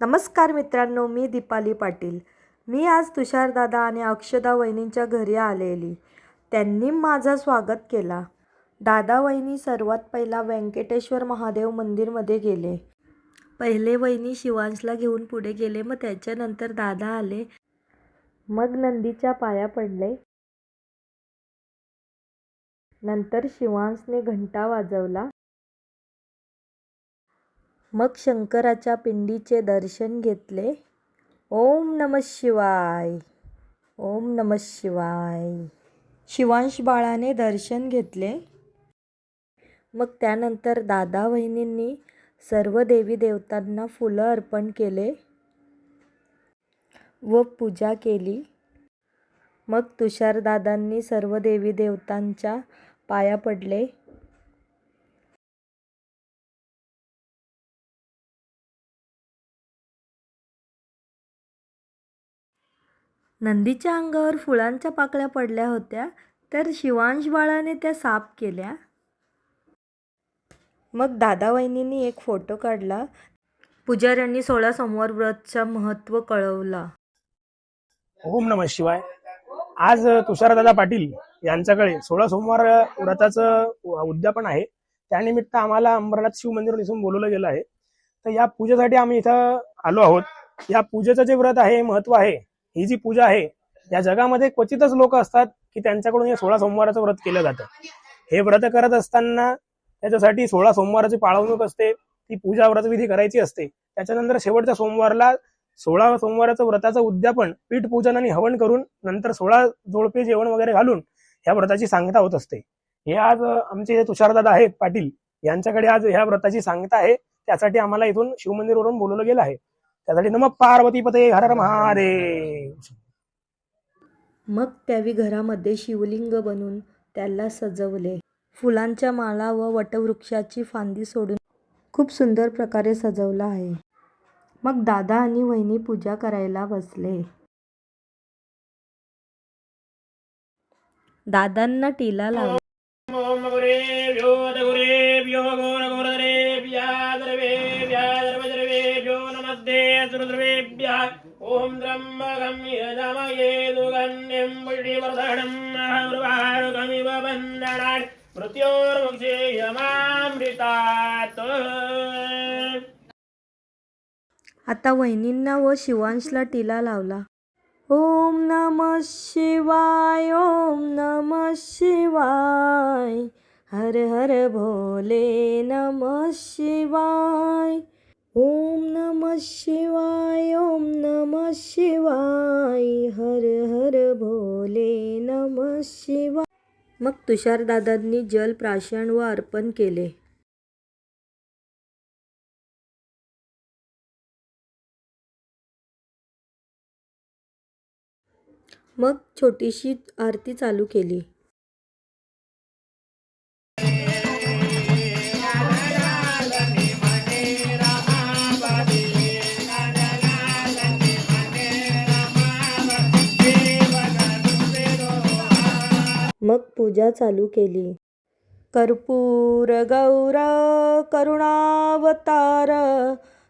नमस्कार मित्रांनो मी दीपाली पाटील. मी आज तुषारदादा आणि अक्षदा वहिनींच्या घरी आलेली. त्यांनी माझं स्वागत केला. दादा वहिनी सर्वात पहिला व्यंकटेश्वर महादेव मंदिरमध्ये गेले. पहिले वहिनी शिवांशला घेऊन पुढे गेले मग त्याच्यानंतर दादा आले. मग नंदीच्या पाया पडले. नंतर शिवांशने घंटा वाजवला. मग शंकराच्या पिंडीचे दर्शन घेतले. ओम नम शिवाय. ओम नम शिवाय. शिवांश बाळाने दर्शन घेतले. मग त्यानंतर दादा वहिनींनी सर्व देवी देवतांना फुलं अर्पण केले व पूजा केली. मग तुषारदादांनी सर्व देवी देवतांच्या पाया पडले. नंदीच्या अंगावर फुलांच्या पाकळ्या पडल्या होत्या तर शिवांश बाळाने त्या साफ केल्या. मग दादा वहिनींनी एक फोटो काढला. पुजाऱ्यांनी सोळा सोमवार व्रतचं महत्त्व कळवला. ओम नम शिवाय. आज तुषारदादा पाटील यांच्याकडे सोळा सोमवार व्रताचं उद्यापन आहे. त्यानिमित्त आम्हाला अंबरनाथ शिव मंदिर इथून बोलवलं गेलं आहे. तर या पूजेसाठी आम्ही इथं आलो आहोत. या पूजेचं जे व्रत आहे महत्त्व आहे ही जी पूजा आहे या जगामध्ये क्वचितच लोक असतात की त्यांच्याकडून हे सोळा सोमवाराचं व्रत केलं जातं. हे व्रत करत असताना त्याच्यासाठी सोळा सोमवाराची पाळवणूक असते ती पूजा व्रतविधी करायची असते. त्याच्यानंतर शेवटच्या सोमवारला सोळा सोमवाराचं व्रताचं उद्यापन पीठ पूजन आणि हवन करून नंतर सोळा जोडपे जेवण वगैरे घालून ह्या व्रताची सांगता होत असते. हे आज आमचे जे तुषारदादा आहेत पाटील यांच्याकडे आज ह्या व्रताची सांगता आहे. त्यासाठी आम्हाला इथून शिवमंदिरवरून बोलवलं गेलं आहे. त्यासाठी नम पार्वती पते हर हर महादेव मग त्यावी घरामध्ये शिवलिंग बनवून त्याला सजवले फुलांच्या माळा व वटवृक्षाची फांदी सोडून खूप सुंदर प्रकारे सजवला आहे मग दादा आणि वहिनी पूजा करायला बसले दादांना टीला लावला नमस्ते सुरद्रवेभ्या ओम त्र्यंबकं यजामये बन्धनान् मृत्योर्मुक्षेयमामृतात् आता वहिनींना व शिवांशला टीला लावला. ओम नम शिवाय ओम नम शिवाय. हर हर भोले नम शिवाय. ओम नम शिवाय ओम नम शिवाय हर हर भोले नम शिवाय. मग तुषारदादांनी जल प्राशन व अर्पण केले. मग छोटीशी आरती चालू केली. मग पूजा चालू केली. कर्पूर गौर करुणावतार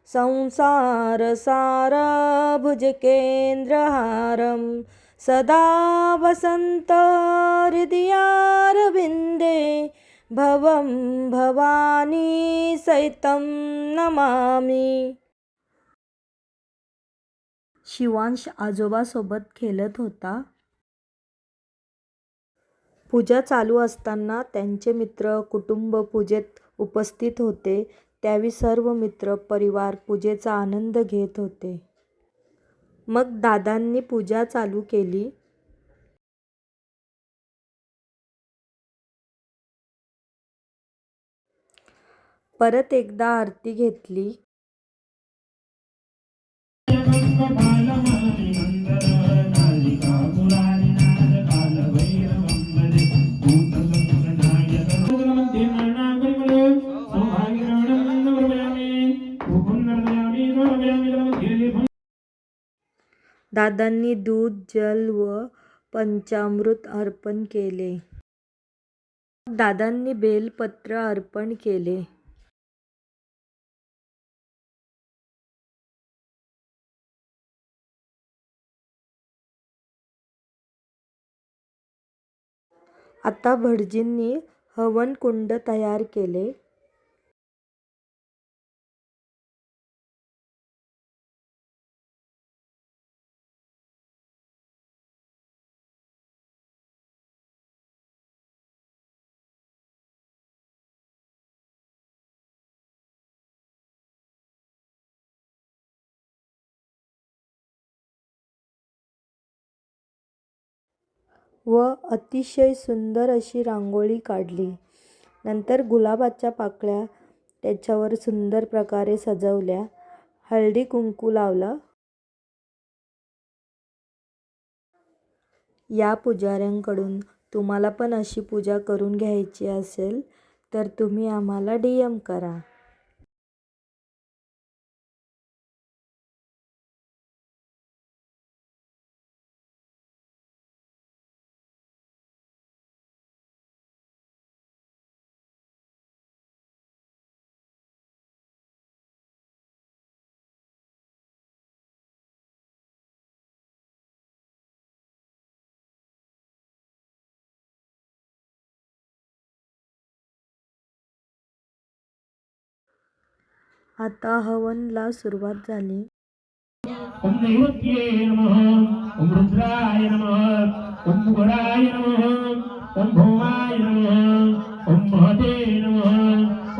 संसार सार भुजकेंद्रहारं सदा वसन्त हृदयारविन्दे भवं भवानी सैतं नमामि. शिवांश आजोबासोबत खेळत होता. पूजा चालू असताना त्यांचे मित्र कुटुंब पूजेत उपस्थित होते. त्यावेळी सर्व मित्र परिवार पूजेचा आनंद घेत होते. मग दादांनी पूजा चालू केली. परत एकदा आरती घेतली. दादांनी दूध जल व पंचामृत अर्पण केले. दादांनी बेलपत्र अर्पण केले. आता भटजींनी हवनकुंड तयार केले. व अतिशय सुंदर अशी रांगोळी काढली. नंतर गुलाबाच्या पाकळ्या त्याच्यावर सुंदर प्रकारे सजवल्या. हळदी कुंकू लावलं. या पुजाऱ्यांकडून तुम्हाला पण अशी पूजा करून घ्यायची असेल तर तुम्ही आम्हाला डी एम करा.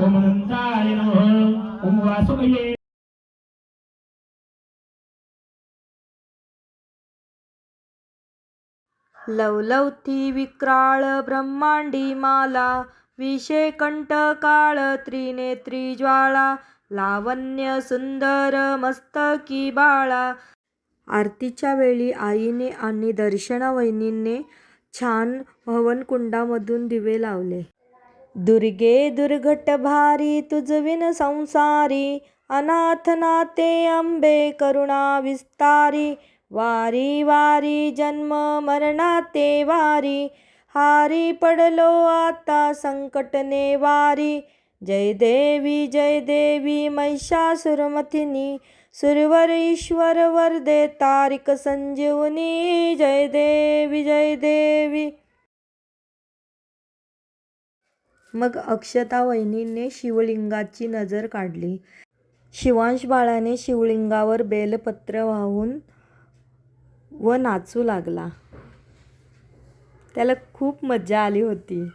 अनंताय नमः ओम वासुकये लवलवती विक्राळ ब्रह्मांडी माला विषे कंठकाळ त्रिनेत्री ज्वाळा लावण्य सुंदर मस्तकी बाळा. आरतीच्या वेळी आईने आणि दर्शना वहिनींनी छान हवनकुंडामधून दिवे लावले. दुर्गे दुर्घट भारी तुझविन संसारी अनाथ नाते अंबे करुणा विस्तारी वारी वारी जन्म मरणाते वारी हारी पडलो आता संकटने वारी जय देवी जय देवी महिषासुरमथिनी सुरवर ईश्वर वरदे तारिक संजीवनी जय देवी जय देवी. मग अक्षता वहिनीने शिवलिंगाची नजर काढली. शिवांश बाळाने शिवलिंगावर बेलपत्र वाहून व नाचू लागला. त्याला खूप मजा आली होती.